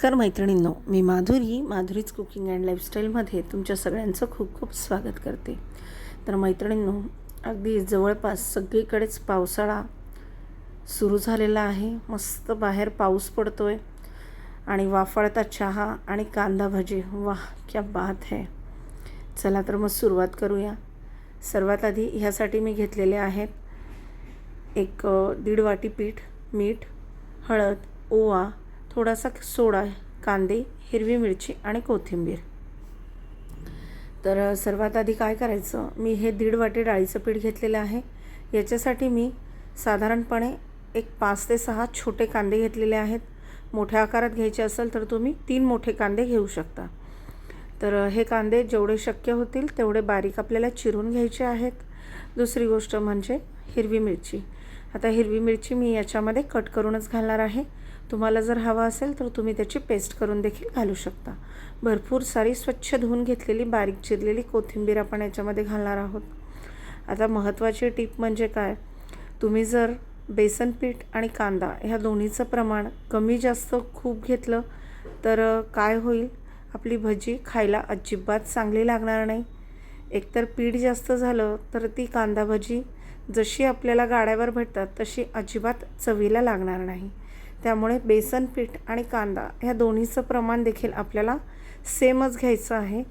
नमस्कार मैत्रिणींनो मी माधुरी माधुरीच कुकिंग अँड लाईफस्टाईलमध्ये तुमच्या सगळ्यांचं खूप खूप स्वागत करते. तर मैत्रिणींनो अगदी जवळपास सगळीकडेच पावसाळा सुरू झालेला आहे. मस्त बाहेर पाऊस पडतो आहे आणि वाफाळता चहा आणि कांदा भजी. वाह क्या बात है. चला तर मग सुरुवात करूया. सर्वात आधी ह्यासाठी मी घेतलेले आहेत एक दीड वाटी पीठ मीठ हळद ओवा थोडासा सोडा कांदे हिरवी मिरची आणि कोथिंबीर. तर सर्वात आधी काय करायचं? मी हे दीड वाटी डाळीचं पीठ घेतलेलं आहे. याच्यासाठी मी साधारणपणे एक पाच ते सहा छोटे कांदे घेतलेले आहेत. मोठ्या आकारात घ्यायचे असेल तर तुम्ही तीन मोठे कांदे घेऊ शकता. तर हे कांदे जेवढे शक्य होतील तेवढे बारीक आपल्याला चिरून घ्यायचे आहेत. दुसरी गोष्ट म्हणजे हिरवी मिरची. आता हिरवी मिरची मी याच्यामध्ये कट करूनच घालणार आहे. तुम्हाला जर हवा असेल तर तुम्ही त्याची पेस्ट करून देखील घालू शकता. भरपूर सारी स्वच्छ धुवून घेतलेली बारीक चिरलेली कोथिंबीर आपण याच्यामध्ये घालणार आहोत. आता महत्त्वाची टीप म्हणजे काय? तुम्ही जर बेसन पीठ आणि कांदा ह्या दोन्हीचं प्रमाण कमी जास्त खूप घेतलं तर काय होईल? आपली भजी खायला अजिबात चांगली लागणार नाही. एकतर पीठ जास्त झालं तर ती कांदा भजी जशी आपल्याला गाड्यावर भेटतात तशी अजिबात चवीला लागणार नाही. त्यामुळे बेसन पीठ आणि कांदा ह्या दोन्हीचं प्रमाण देखील आपल्याला सेमच घ्यायचं आहे.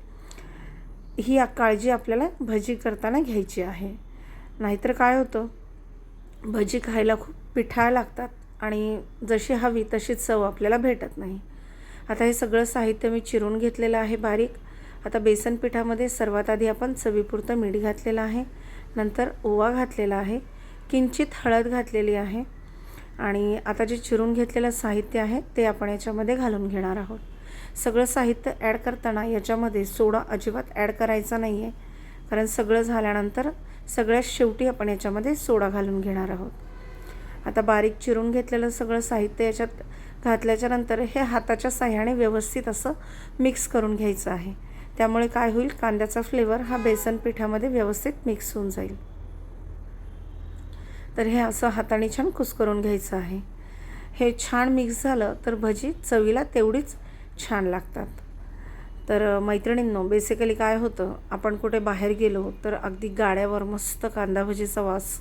ही काळजी आपल्याला भजी करताना घ्यायची आहे. नाहीतर काय होतं? भजी खायला खूप पिठाळ लागतात आणि जशी हवी तशी चव आपल्याला भेटत नाही. आता हे सगळं साहित्य मी चिरून घेतलेलं आहे बारीक. आता बेसन पिठामध्ये सर्वात आधी आपण चवीपुरतं मीठ घातलेलं आहे. नंतर ओवा घातलेला आहे किंचित हळद घातलेली आहे आणि आता जे चिरून घेतलेलं साहित्य आहे ते आपण याच्यामध्ये घालून घेणार आहोत. सगळं साहित्य ॲड करताना याच्यामध्ये सोडा अजिबात ॲड करायचा नाही आहे कारण सगळं झाल्यानंतर सगळ्यात शेवटी आपण याच्यामध्ये सोडा घालून घेणार आहोत. आता बारीक चिरून घेतलेलं सगळं साहित्य याच्यात घातल्याच्यानंतर हे हाताच्या साह्याने व्यवस्थित असं मिक्स करून घ्यायचं आहे. त्यामुळे काय होईल? कांद्याचा फ्लेवर हा बेसन पिठामध्ये व्यवस्थित मिक्स होऊन जाईल. तर हे असं हाताने छान कुस्करून घ्यायचं आहे. हे छान मिक्स झालं तर भजी चवीला तेवढीच छान लागतात. तर मैत्रिणींनो बेसिकली काय होतं? आपण कुठे बाहेर गेलो तर अगदी गाड्यावर मस्त कांदा भजीचा वास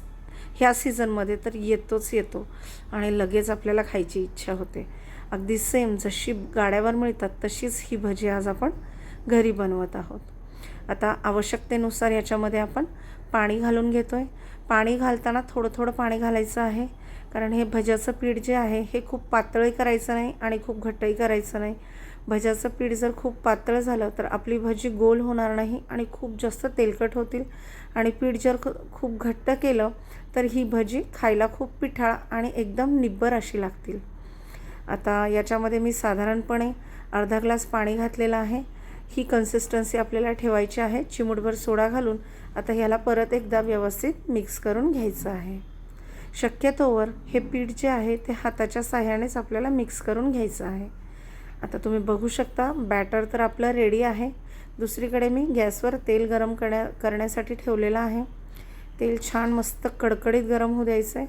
ह्या सीझनमध्ये तर येतोच येतो आणि लगेच आपल्याला खायची इच्छा होते. अगदी सेम जशी गाड्यावर मिळतात तशीच ही भजी आज आपण घरी बनवत आहोत. आता आवश्यकतेनुसार याच्यामध्ये आपण पाणी घालून घेतो आहे पाणी घालताना थोडं थोडं पाणी घालायचं आहे. कारण हे भज्याचं पीठ जे आहे हे खूप पातळही करायचं नाही आणि खूप घट्टही करायचं नाही. भज्याचं पीठ जर खूप पातळ झालं तर आपली भजी गोल होणार नाही आणि खूप जास्त तेलकट होतील. आणि पीठ जर ख- खूप घट्ट केलं तर ही भजी खायला खूप पिठाळ आणि एकदम निब्बर अशी लागतील. आता याच्यामध्ये मी साधारणपणे अर्धा ग्लास पाणी घातलेलं आहे. ही कन्सिस्टन्सी आपल्याला ठेवायची आहे. चिमूटभर सोडा घालून आता ह्याला परत एकदा व्यवस्थित मिक्स करून घ्यायचं आहे. शक्यतोवर हे पीठ जे आहे ते हाताच्या साह्यानेच आपल्याला मिक्स करून घ्यायचं आहे. आता तुम्ही बघू शकता बॅटर तर आपलं रेडी आहे. दुसरीकडे मी गॅसवर तेल गरम करण्या करण्यासाठी ठेवलेलं आहे. तेल छान मस्त कडकडीत गरम होऊ द्यायचं आहे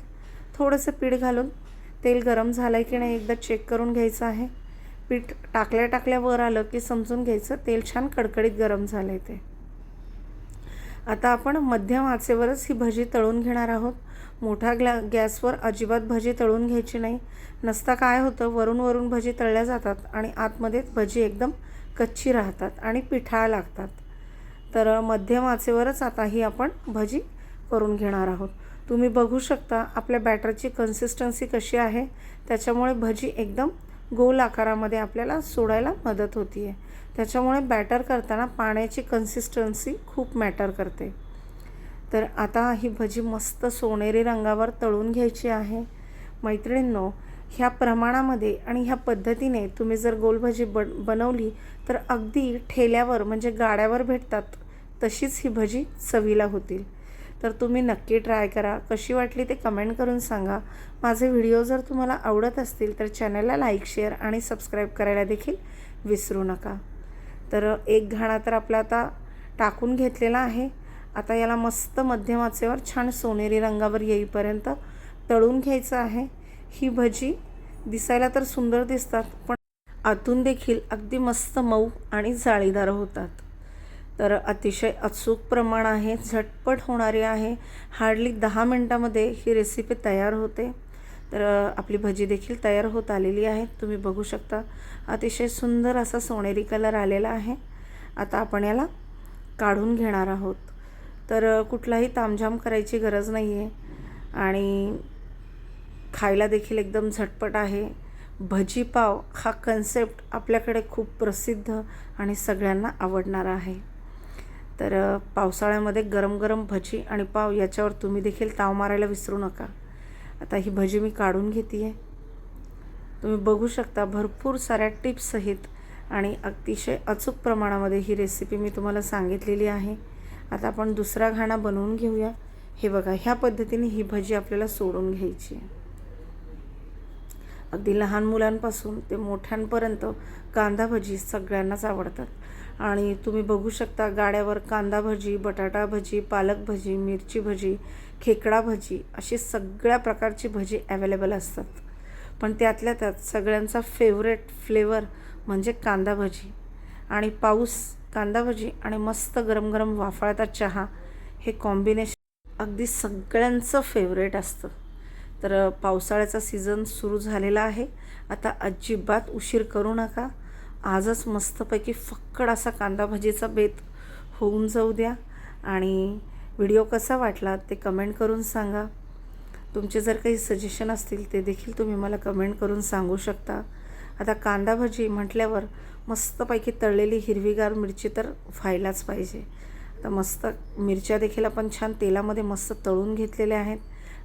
थोडंसं पीठ घालून तेल गरम झालं आहे की नाही एकदा चेक करून घ्यायचं आहे. पीठ टाकल्या टाकल्या वर आलं की समजून घ्यायचं. तेल छान कडकडीत गरम झालं आहे ते. आता आपण मध्यम आचेवरच ही भजी तळून घेणार आहोत. मोठ्या ग्लॅ गॅसवर अजिबात भजी तळून घ्यायची नाही. नसता काय होतं वरून वरून भजी तळल्या जातात आणि आतमध्ये भजी एकदम कच्ची राहतात आणि पिठा लागतात. तर मध्यम आचेवरच आता ही आपण भजी करून घेणार आहोत. तुम्ही बघू शकता आपल्या बॅटरची कन्सिस्टन्सी कशी आहे. त्याच्यामुळे भजी एकदम गोल आकारामध्ये आपल्याला सोडायला मदत होती आहे त्याच्यामुळे बॅटर करताना पाण्याची कन्सिस्टन्सी खूप मॅटर करते. तर आता ही भजी मस्त सोनेरी रंगावर तळून घ्यायची आहे. मैत्रिणींनो ह्या प्रमाणामध्ये आणि ह्या पद्धतीने तुम्ही जर गोलभजी बन बनवली तर अगदी ठेल्यावर म्हणजे गाड्यावर भेटतात तशीच ही भजी चवीला होतील. तर तुम्ही नक्की ट्राय करा. कशी वाटली ते कमेंट करून सांगा. माझे व्हिडिओ जर तुम्हाला आवडत असतील तर चॅनलला लाईक शेअर आणि सबस्क्राईब करायला देखील विसरू नका. तर एक घाणा तर आपला आता टाकून घेतलेला आहे. आता याला मस्त मध्यमाचेवर छान सोनेरी रंगावर येईपर्यंत तळून घ्यायचं आहे. ही भजी दिसायला तर सुंदर दिसतात पण आतून देखील अगदी मस्त मऊ आणि जाळीदार होतात. तर अतिशय अचूक प्रमाण आहे झटपट होणारी आहे. हार्डली दहा मिनटामध्ये ही रेसिपी तयार होते. तर आपली भजी देखील तयार होत आलेली आहे. तुम्ही बघू शकता अतिशय सुंदर असा सोनेरी कलर आलेला आहे. आता आपण याला काढून घेणार आहोत. तर कुठलाही तामझाम करायची गरज नाही आहे आणि खायला देखील एकदम झटपट आहे. भजीपाव हा कन्सेप्ट आपल्याकडे खूप प्रसिद्ध आणि सगळ्यांना आवडणारा आहे. तर पावसाळ्यामध्ये गरम गरम भजी आणि पाव याच्यावर तुम्ही देखील ताव मारायला विसरू नका. आता ही भजी मी काढून घेते आहे तुम्ही बघू शकता भरपूर साऱ्या टिप्ससहित आणि अतिशय अचूक प्रमाणामध्ये ही रेसिपी मी तुम्हाला सांगितलेली आहे. आता आपण दुसरा घाणा बनवून घेऊया. हे बघा ह्या पद्धतीने ही भजी आपल्याला सोडून घ्यायची आहे. अगदी लहान मुलांपासून ते मोठ्यांपर्यंत कांदा भजी सगळ्यांनाच आवडतात. आणि तुम्ही बघू शकता गाड्यावर कांदा भजी बटाटा भजी पालक भजी मिरची भजी खेकडा भजी अशी सगळ्या प्रकारची भजी ॲवेलेबल असतात. पण त्यातल्या त्यात सगळ्यांचा फेवरेट फ्लेवर म्हणजे कांदा भजी. आणि पाऊस कांदा भजी आणि मस्त गरम गरम वाफाळता चहा हे कॉम्बिनेशन अगदी सगळ्यांचं फेवरेट असतं. तर पावसाळ्याचा सीझन सुरू झालेला आहे. आता अजिबात उशीर करू नका. आजच मस्तपैकी फक्कड असा कांदा भजीचा बेत होऊन जाऊ द्या. आणि व्हिडिओ कसा वाटला ते कमेंट करून सांगा. तुमचे जर काही सजेशन असतील ते देखील तुम्ही मला कमेंट करून सांगू शकता. आता कांदा भजी म्हटल्यावर मस्तपैकी तळलेली हिरवीगार मिरची तर व्हायलाच पाहिजे. आता मस्त मिरच्या देखील आपण छान तेलामध्ये मस्त तळून घेतलेल्या आहेत.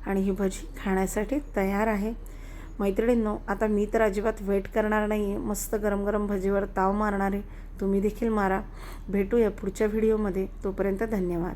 आणि ही भजी खाण्यासाठी तयार आहे. मैत्रिणींनो आता मी तर अजिबात वेट करणार नाही आहे मस्त गरम गरम भजीवर ताव मारणार. आहे तुम्ही देखील मारा. भेटूया पुढच्या व्हिडिओमध्ये तोपर्यंत धन्यवाद.